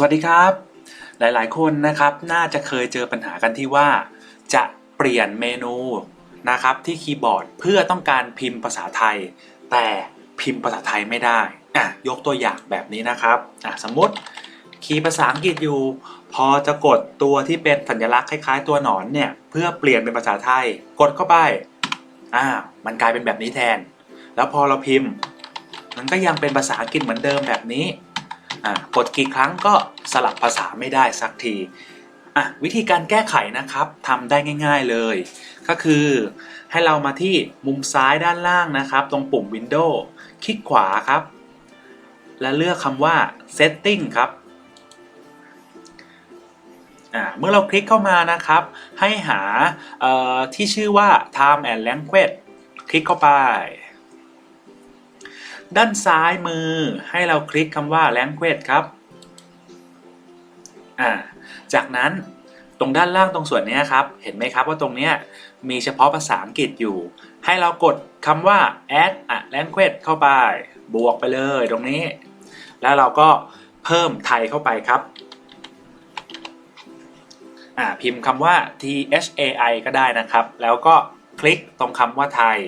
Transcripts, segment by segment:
สวัสดีครับ หลายๆ คนนะครับน่าจะเคยเจอปัญหากันที่ว่า จะเปลี่ยนเมนูนะครับที่คีย์บอร์ดเพื่อต้องการพิมพ์ภาษาไทย แต่พิมพ์ภาษาไทยไม่ได้อะยกตัวอย่างแบบนี้นะครับอะสมมติคีย์ภาษาอังกฤษอยู่ พอจะกดตัวที่เป็นสัญลักษณ์คล้าย ๆ ตัวหนอนเนี่ยเพื่อเปลี่ยนเป็นภาษาไทย กดเข้าไปอ่ามันกลายเป็นแบบนี้แทน แล้วพอเราพิมพ์ มันก็ยังเป็นภาษาอังกฤษเหมือนเดิมแบบนี้ อะกดกี่ครั้งก็สลับภาษาไม่ได้สักทีอะวิธีการแก้ไขนะครับทำได้ง่าย ๆเลย ก็คือให้เรามาที่มุมซ้ายด้านล่างนะครับ ตรงปุ่ม Windows คลิกขวาครับ และเลือกคำว่า Setting ครับอะเมื่อเราคลิกเข้ามานะครับ ให้หาที่ชื่อว่า Time and Language คลิกเข้าไป ด้านซ้ายมือให้เราคลิกคำว่า language ครับ อ่า จากนั้นตรงด้านล่างตรงส่วนนี้ครับ เห็นไหมครับว่าตรงนี้มีเฉพาะภาษาอังกฤษอยู่ ให้เรากดคำว่า add a language เข้าไป บวกไปเลยตรงนี้ แล้วเราก็เพิ่มไทยเข้าไปครับ อ่า พิมพ์คำว่า thai ก็ได้นะครับ แล้วก็คลิกตรงคำว่าไทย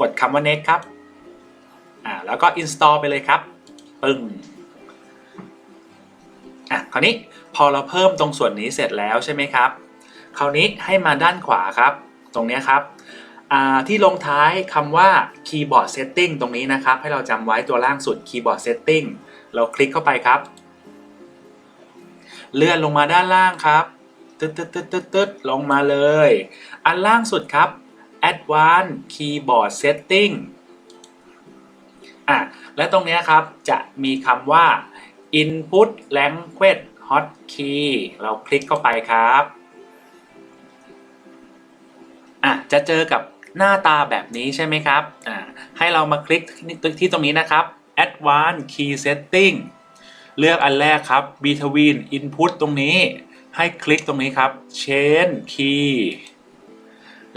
กดคำว่า next ครับ อ่าแล้วก็ install ไปเลยครับปึ้งอะคราวนี้พอเราเพิ่มตรงส่วนนี้เสร็จแล้วใช่ไหมครับ คราวนี้ให้มาด้านขวาครับ ตรงนี้ครับอ่าที่ลงท้ายคำว่า keyboard setting ตรงนี้นะครับ ให้เราจำไว้ตัวล่างสุด keyboard setting เราคลิกเข้าไปครับ เลื่อนลงมาด้านล่างครับตึ๊ดตึ๊ดตึ๊ดตึ๊ดตึ๊ดลงมาเลย อันล่างสุดครับ advanced keyboard setting และตรงนี้ครับจะมีคำว่า input language hotkey เราคลิกเข้าไปครับอะจะเจอกับหน้าตาแบบนี้ใช่ไหมครับอะให้เรามาคลิกที่ตรงนี้นะครับ advanced key setting เลือกอันแรกครับ between input ตรงนี้ให้คลิกตรงนี้ครับ change key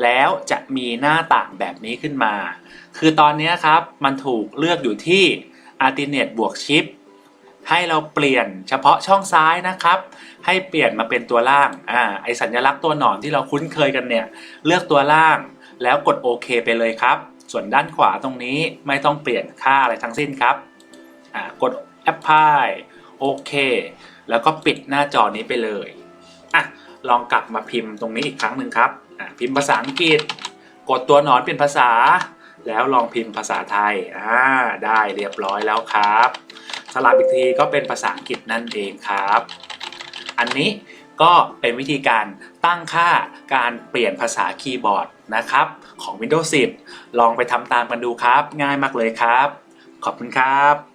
แล้วจะมีหน้าต่างแบบนี้ขึ้นมา คือตอนนี้ครับมันถูกเลือกอยู่ที่ alternate บวก shift ให้เราเปลี่ยนเฉพาะช่องซ้ายนะครับ ให้เปลี่ยนมาเป็นตัวล่างอ่าไอสัญลักษณ์ตัวหนอนที่เราคุ้นเคยกันเนี่ย เลือกตัวล่างแล้วกดโอเคไปเลยครับ ส่วนด้านขวาตรงนี้ไม่ต้องเปลี่ยนค่าอะไรทั้งสิ้นครับอ่ากด apply โอเค แล้วก็ปิดหน้าจอนี้ไปเลยอะลองกลับมาพิมพ์ตรงนี้อีกครั้งหนึ่งครับอะพิมพ์ภาษาอังกฤษ กดตัวหนอนเป็นภาษา แล้วลองพิมพ์ภาษาไทยอ่าได้เรียบร้อยแล้วครับ สลับอีกทีก็เป็นภาษาอังกฤษนั่นเองครับ อันนี้ก็เป็นวิธีการตั้งค่าการเปลี่ยนภาษาคีย์บอร์ดนะครับ ของ Windows 10 ลองไปทำตามกันดูครับ ง่ายมากเลยครับ ขอบคุณครับ